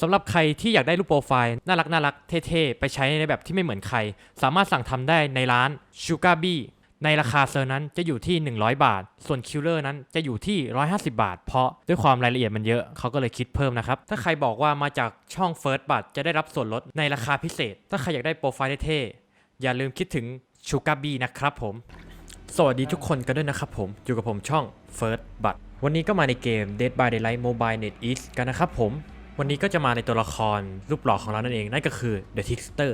สำหรับใครที่อยากได้รูปโปรไฟล์น่ารักน่ารักเท่ๆ ไปใช้ในแบบที่ไม่เหมือนใคร สามารถสั่งทำได้ในร้าน Sugar Bee ในราคาเซอร์นั้นจะอยู่ที่ 100 บาท ส่วนคิลเลอร์นั้นจะอยู่ที่ 150 บาท เพราะด้วยความรายละเอียดมันเยอะเขาก็เลยคิดเพิ่มนะครับ ถ้าใครบอกว่ามาจากช่อง First บัตจะได้รับส่วนลดในราคาพิเศษ ถ้าใครอยากได้โปรไฟล์เท่ๆอย่าลืมคิดถึง Sugar Bee นะครับผม สวัสดีทุกคนกันด้วยนะครับผมอยู่กับผมช่อง First บัตวันนี้ก็มาในเกม Dead by Daylight Mobile Net East กันนะครับผม วันนี้ก็จะมาในตัวละครรูปหล่อของเรานั่นเองนั่นก็คือ The Trickster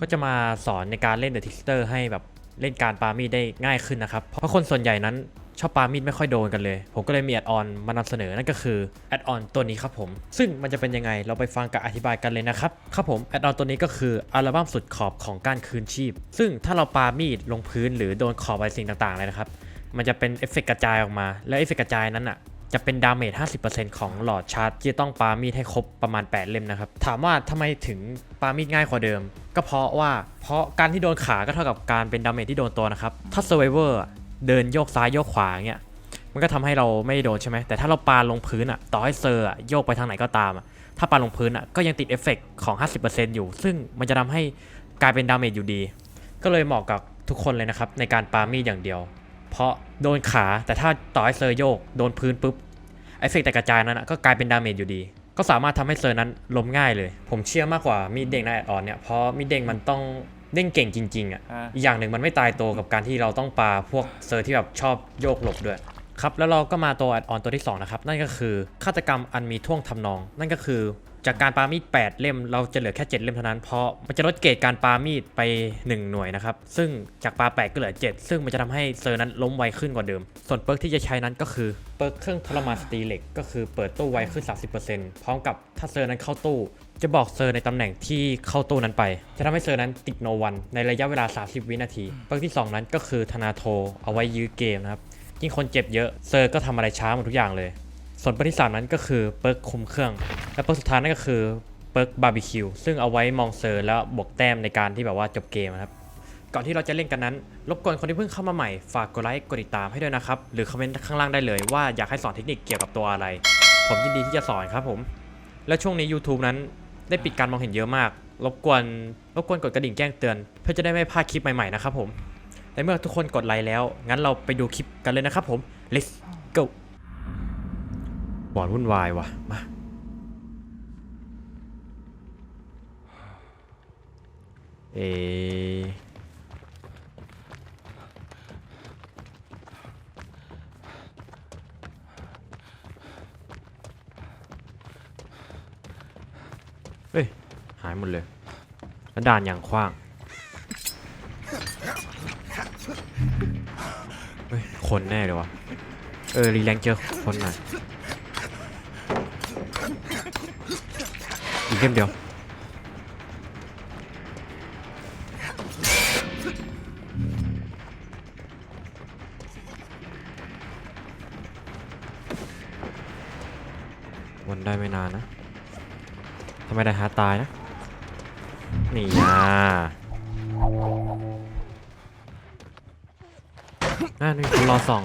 ก็จะมาสอนในการเล่น The Trickster ให้แบบเล่นการปามีดได้ง่ายขึ้นนะครับ เพราะคนส่วนใหญ่นั้นชอบปามีดไม่ค่อยโดนกันเลย ผมก็เลยมีแอดออนมานำเสนอนั่นก็คือแอดออนตัวนี้ครับผม ซึ่งมันจะเป็นยังไงเราไปฟังกับอธิบายกันเลยนะครับ ครับผมแอดออนตัวนี้ก็คืออัลบั้มสุดขอบของการคืนชีพ ซึ่งถ้าเราปามีดลงพื้นหรือโดนขอบอะไรสิ่งต่างๆเลยนะครับ มันจะเป็นเอฟเฟกต์กระจายออกมา แล้วเอฟเฟกต์กระจายนั้นอะ จะเป็นดาเมจ 50%ของหลอดชาร์จที่จะต้องปามีดให้ครบประมาณ 8 เล่มนะครับ ถามว่าทำไมถึงปามีดง่ายกว่าเดิม ก็เพราะว่าเพราะการที่โดนขาก็เท่ากับการเป็นดาเมจที่โดนตัวนะครับ ถ้า Survivor อะเดินโยกซ้ายโยกขวาเงี้ยมันก็ทำให้เราไม่โดนใช่ไหมแต่ถ้าเราปาลงพื้นอะต่อให้เซอร์อะโยกไปทางไหนก็ตามอะถ้าปาลงพื้นอะก็ยังติดเอฟเฟกต์ของ 50%อยู่ ซึ่งมันจะทำให้กลายเป็นดาเมจอยู่ดี ก็เลยเหมาะกับทุกคนเลยนะครับในการปามีดอย่างเดียว เพราะโดนขาแต่ถ้าต่อให้เซอร์โยกโดนพื้นปุ๊บเอฟเฟกต์แต่กระจายนั้นนะก็กลายเป็นดาเมจอยู่ดี ก็สามารถทำให้เซอร์นั้นล้มง่ายเลย ผมเชื่อมากกว่ามีดเด้งในแอดออนเนี่ยเพราะมีดเด้งมันต้องเด้งเก่งจริงๆอะอ่าอีกอย่างหนึ่งมันไม่ตายตัวกับการที่เราต้องปาพวกเซอร์ที่แบบชอบโยกหลบด้วยครับแล้วเราก็มาตัวแอดออนตัวที่2นะครับนั่นก็คือฆาตกรรมอันมีท่วงทำนอง นั่นก็คือ จากการปามีด 8 เล่ม เราจะเหลือแค่ 7 เล่มเท่านั้น เพราะมันจะลดเกรดการปามีดไป 1 หน่วยนะครับ ซึ่งจากปา 8 ก็เหลือ 7 ซึ่งมันจะทำให้เซอร์นั้นล้มไวขึ้นกว่าเดิม ส่วนเปิร์กที่จะใช้นั้นก็คือ เปิร์กเครื่องทรมานสตีเหล็กก็คือเปิดตู้ไวขึ้น 30%พร้อมกับถ้าเซอร์นั้นเข้าตู้ จะบอกเซอร์ในตำแหน่งที่เข้าตู้นั้นไป จะทำให้เซอร์นั้นติดโนวันในระยะเวลา 30 วินาที เปิร์กที่ 2 นั้นก็คือธนาโทเอาไว้ยื้อเกมนะครับยิ่งคนเจ็บเยอะเซอร์ก็ทำอะไรช้าหมดทุกอย่างเลย ส่วนเปิร์กที่ 3 นั้นก็คือเปิร์กคุมเครื่อง และเปิร์กสุดท้ายนั่นก็คือเปิร์กบาร์บีคิวซึ่งเอาไว้มองเซอร์แล้วบวกแต้มในการที่แบบว่าจบเกมนะครับก่อนที่เราจะเล่นกันนั้น รบกวนคนที่เพิ่งเข้ามาใหม่ ฝากกดไลค์กดติดตามให้ด้วยนะครับ หรือคอมเมนต์ข้างล่างได้เลยว่าอยากให้สอนเทคนิคเกี่ยวกับตัวอะไร ผมยินดีที่จะสอนครับผม แล้วช่วงนี้ YouTube นั้นได้ปิดการมองเห็นเยอะมาก รบกวนรบกวนกดกระดิ่งแจ้งเตือน เพื่อจะได้ไม่พลาดคลิปใหม่ๆนะครับผมแต่เมื่อทุกคนกดไลค์แล้ว งั้นเราไปดูคลิปกันเลยนะครับผม let's go บอดวุ่นวายว่ะ มา เอเฮ้ย หายหมดเลยแล้วด่านอย่างขว้าง เฮ้ย คนแน่เลยวะเออ รีแรงเจอคนหน่อยอีก เล่มเดียว วนได้ไม่นานนะทำไมได้หาตายนะ นี่นะน่านี่คนรอส่อง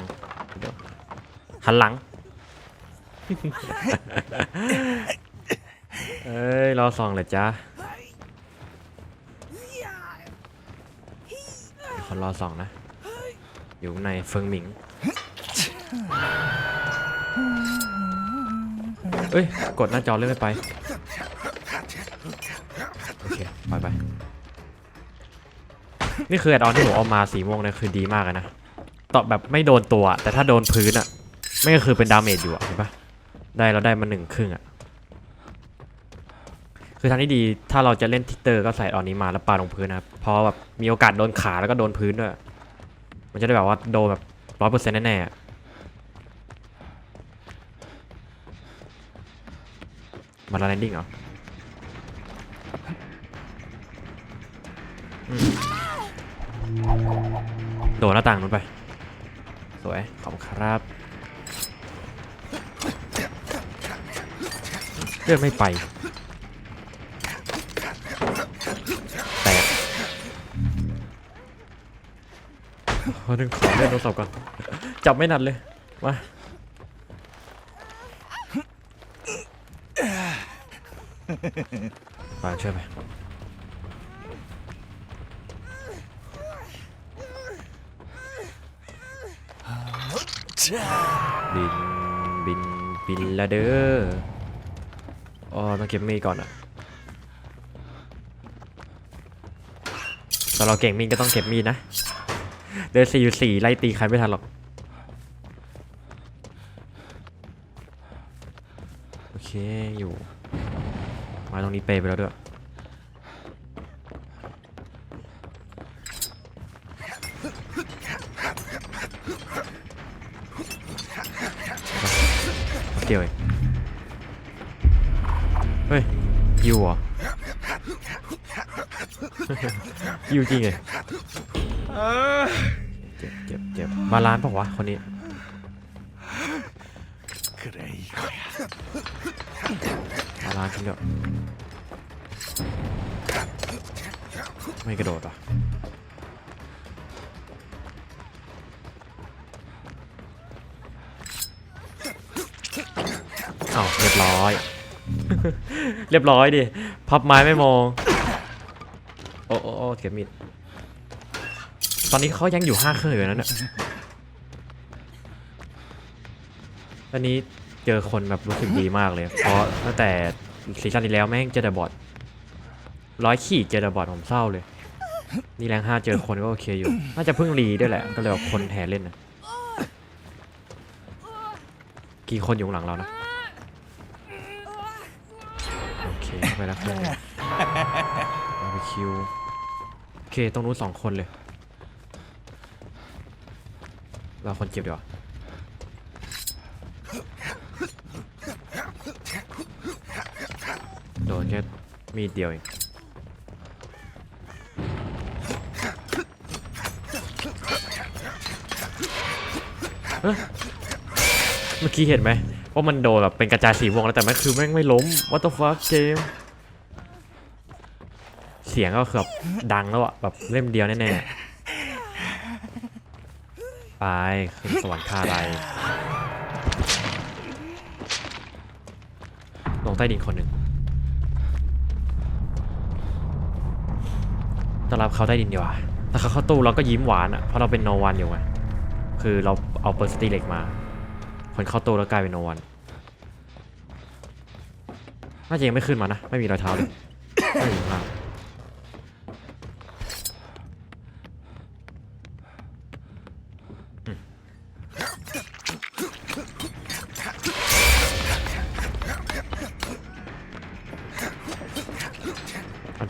เดี๋ยวหันหลัง เอ้ยรอส่องเหรอจ๊ะมีคนรอส่องนะ อยู่ในเฟิงหมิงเอ้ย กดหน้าจอเลื่อนไม่ไปโอเคไปไป นี่คือแอดออนที่ผมเอามาสีม่วงเนี่ยคือดีมากนะตอบแบบไม่โดนตัว แต่ถ้าโดนพื้นอะไม่ก็คือเป็นดาเมจอยู่อะเห็นปะได้เราได้มาหนึ่งครึ่งอะ คือทางที่ดีถ้าเราจะเล่นทิกเตอร์ก็ใส่ออนนี้มาแล้วปาลงพื้นนะครับเพราะแบบมีโอกาสโดนขาแล้วก็โดนพื้นด้วย มันจะได้แบบว่าโดนแบบร้อยเปอร์เซ็นต์แน่ๆมาแล้วแลนดิ้งเหรอโดดหน้าต่างนู้นไป สวย ขอบคุณครับเลือดไม่ไป ขอดึงขอเล่นโทรศัพท์ก่อนจับไม่นัดเลย มาไปช่วยไปบิน บิน บินละเด้ออ๋อต้องเก็บมีก่อนอะแต่เราเก่งมีก็ต้องเก็บมีนะ เดินสี่อยู่สี่ไล่ตีใครไม่ทันหรอก โอเคอยู่ มาตรงนี้เปย์ไปแล้วด้วย เกี่ยวเองเฮ้ยยิวเหรอยิวจริงเลย เจ็บเจ็บเจ็บมาร้านปะวะคนนี้มาร้านคนเดียวไม่กระโดดอะเอาเรียบร้อย เรียบร้อยดิ พับไม้ไม่มอง โอ้โอ้เสียมิด อนนี้เขายังอยู่ห้าเครื่องอยู่นั่นน่ะตอนนี้เจอคนแบบรู้สึกดีมากเลย เพราะตั้งแต่ซีซั่นที่แล้วแม่งเจอแต่บอทร้อยขีดเจอแต่บอทผมเศร้าเลย นี่แรงห้าเจอคนก็โอเคอยู่ น่าจะเพิ่งรีด้วยแหละ ก็เลยแบบคนแห่เล่นนะกี่คนอยู่หลังเรานะ โอเคไปแล้วเพื่อนบาร์บีคิว โอเคตรงนู้นสองคนเลย เราคนเจ็บดีกว่าโดนแค่มีดเดียวเองเอ้ยเมื่อกี้เห็นไหมว่ามันโดนแบบเป็นกระจายสีวงแล้วแต่มันคือแม่งไม่ล้ม what the fuck เกม เสียงก็คือแบบดังแล้วอะแบบเล่มเดียวแน่ๆ ไปขึ้นสวรรค์คาไรลงใต้ดินคนหนึ่งต้อนรับเขาใต้ดินดีกว่าถ้าเขาเข้าตู้เราก็ยิ้มหวานอะเพราะเราเป็นโนวันอยู่ไง คือเราเอาเปอร์สตีเหล็กมา คนเข้าตู้แล้วกลายเป็นโนวัน น่าจะยังไม่ขึ้นมานะ ไม่มีรอยเท้าเลยไม่มีภาพอัน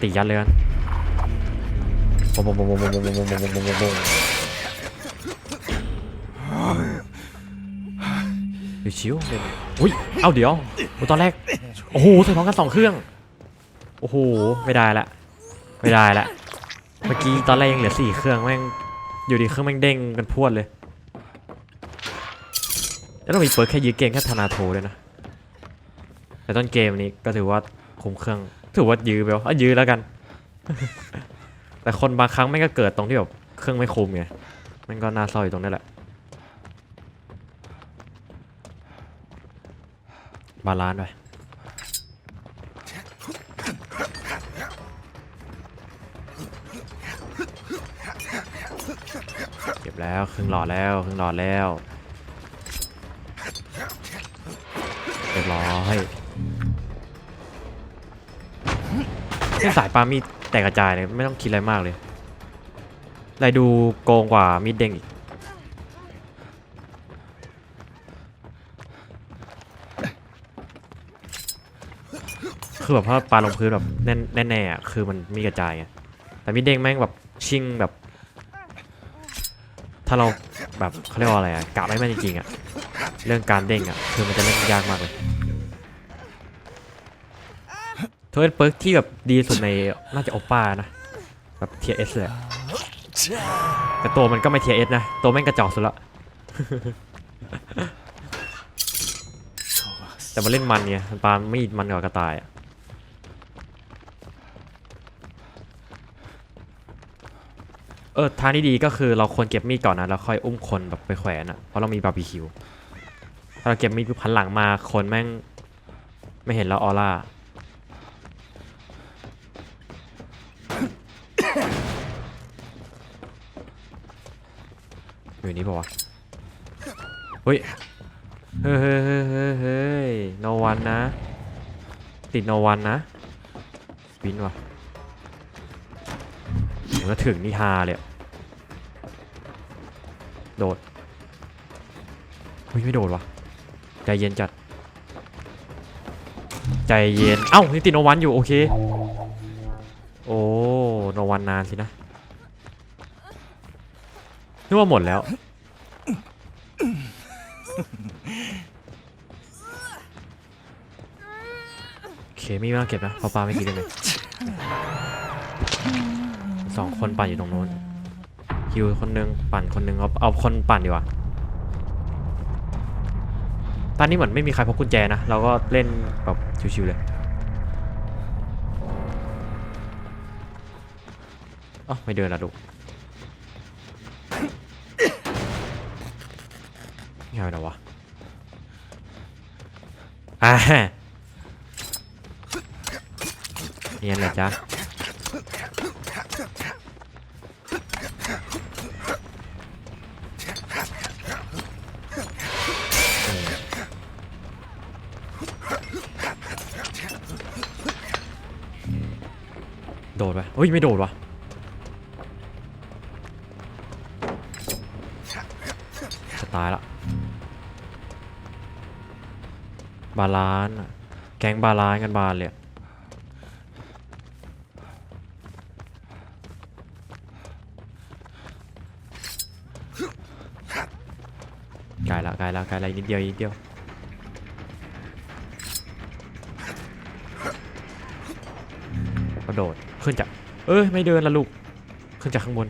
ติยัดเลยกันบงบงบงบงบงบงบงบงบงบงบงชิวเล่นอุ้ย เอาเดี๋ยวโอตอนแรก โอ้โหใส่พร้อมกันสองเครื่อง โอ้โห ไม่ได้ละ ไม่ได้ละ เมื่อกี้ตอนแรกยังเหลือสี่เครื่องแม่ง อยู่ดีเครื่องแม่งเด้งกันพวดเลย แล้วเรามีเปิดแค่ยื้อเกมแค่ธนาโทด้วยนะ แต่ต้นเกมนี้ก็ถือว่าคุมเครื่อง ถือว่ายื้อไปวะอายื้อแล้วกัน แต่คนบางครั้งแม่ก็เกิดตรงที่แบบเครื่องไม่คุมไงม่งก็น่าเศร้าอยู่ตรงนี้แหละ บาลานซ์ไปเก็บแล้วครึ่งหลอดแล้วครึ่งหลอดแล้วเรียบร้อย เส้นสายปามีแตกกระจายเลยไม่ต้องคิดอะไรมากเลยไรดูโกงกว่ามีดเด้งอีกคือแบบถ้าปลาลงพื้นแบบแน่นแน่ๆอะคือมันมีกระจายไงแต่มีดเด้งแม่งแบบชิงแบบ ถ้าเราแบบเขาเรียกว่าอะไรอะกะไม่แม่นจริงๆอะเรื่องการเด้งอะคือมันจะเล่นยากมากเลย เทอร์เปิร์กที่แบบดีสุดในน่าจะโอป้านะแบบเทียเอสเลยอะแต่ตัวมันก็ไม่เทียเอสนะ ตัวแม่งกระจอกสุดละ แต่มันเล่นมันไงปาไมีดมันกว่ากระต่ายอะเออทางที่ดีก็คือเราควรเก็บมีดก่อนนะแล้วค่อยอุ้มคนแบบไปแขวนอะเพราะเรามีบาร์บีคิวถ้าเราเก็บมีดพันหลังมาคนแม่ง ไม่เห็นแล้วออร่า อยู่นี่ปะวะเฮ้ยเฮ้ยเฮ้ยเฮ้ยเฮ้ยเฮ้ยโนวันนะ ติดโนวันนะสปินว่ะเดถึงนี่ฮาเลยโดดเฮ้ยไม่โดดว่ะใจเย็นจัด ใจเย็น เอ้านี่ติดโนวันอยู่โอเค โอ้โนวันนานสินะ นึกว่าหมดแล้ว โอเคมีมากเก็บนะเพราะปลาไม่กินได้เลยสองคนปั่นอยู่ตรงโน้นฮิวคนนึงปั่นคนนึงเอาเอาคนปั่นดีกว่าตอนนี้เหมือนไม่มีใครพกกุญแจนะ เราก็เล่นแบบชิวๆเลยอ๋อไม่เดินละลูก นี่ไงนะวะอ่าเนียนเหรอจ๊ะโดดไปเฮ้ย ไม่โดดวะจะตายละ บาลานแก๊งบาลานกันบานเลยอะไกลละไกลละไกลละนิดเดียวนิดเดียวกระโดดขึ้นจากเอ้ยไม่เดินละลูกขึ้นจากข้างบน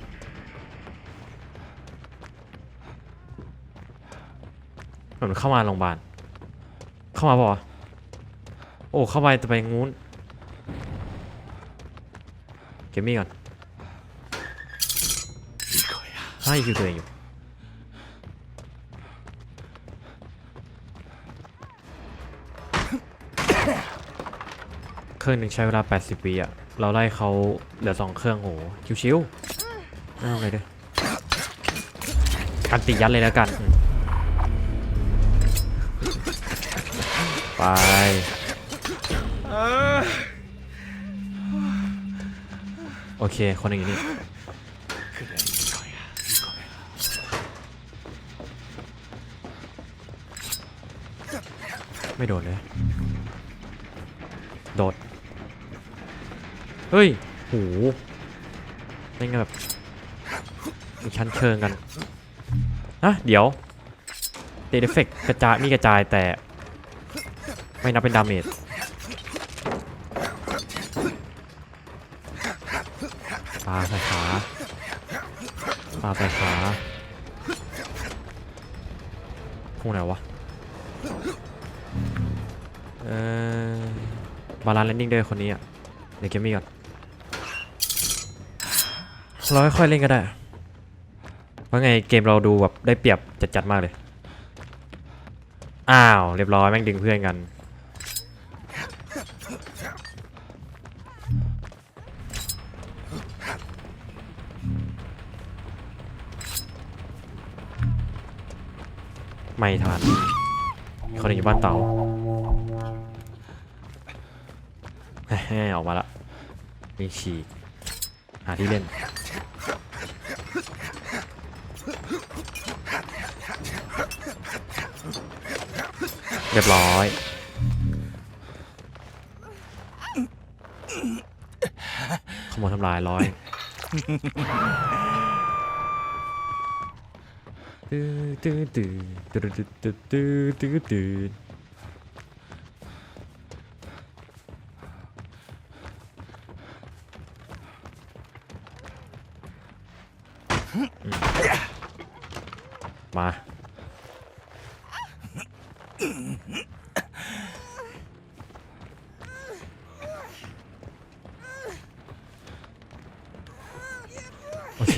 เหมือนเข้ามาโรงพยาบาล เข้ามาปะวะโอ้เข้าไปแต่ไปงูนเก็บมีก่อนให้คิวตัวเองอยู่เครื่องหนึ่งใช้เวลา 80วิอะ เราไล่เขาเหลือสองเครื่องโหชิวๆไม่เอาเลยเด้อกันติยัดเลยแล้วกัน ไป โอเค คนหนึ่งอยู่นี่ไม่โดดเลย โดด เฮ้ยโหนี่ไงแบบมีชั้นเชิงกันอะเดี๋ยวเดดเฟกกระจายมีกระจายแต่ ไม่นับเป็นดาเมจปาใส่ขาปาใส่ขาพวกไหนวะ เอ่อบาลานซ์แลนดิ้งด้วยคนนี้อะ เดี๋ยวเกมมี่ก่อน เราค่อยๆเล่นก็ได้ เพราะไงเกมเราดูแบบได้เปรียบจัดๆมากเลย อ้าว เรียบร้อย แม่งดึงเพื่อนกัน ไม่ทันคนหนึงอยู่บ้านเต๋าแฮ่ออกมาละมีฉีกหาที่เล่นเรียบร้อยขโมยทำลายร้อย ตื้อตื้อตื้อตื้อตื้อตื้อตื้อตื้อมาโอเค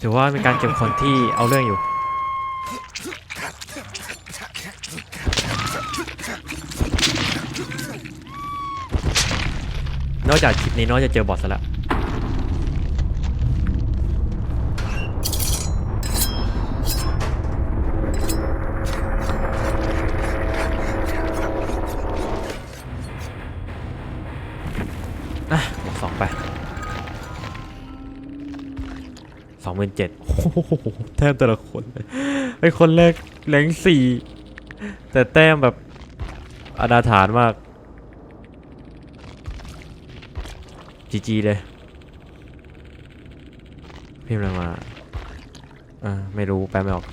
ถือว่าเป็นการเก็บคนที่เอาเรื่องอยู่ นอกจากคลิปนี้น้องจะเจอบอสแล้วนะสองไปสองหมื่นเจ็ดแทมแต่ละคนไอคนแรกแรงสี่แต่แต้มแบบอนาถานมาก จีจีเลย พิมพ์อะไรมา อ่า ไม่รู้แปลไม่ออก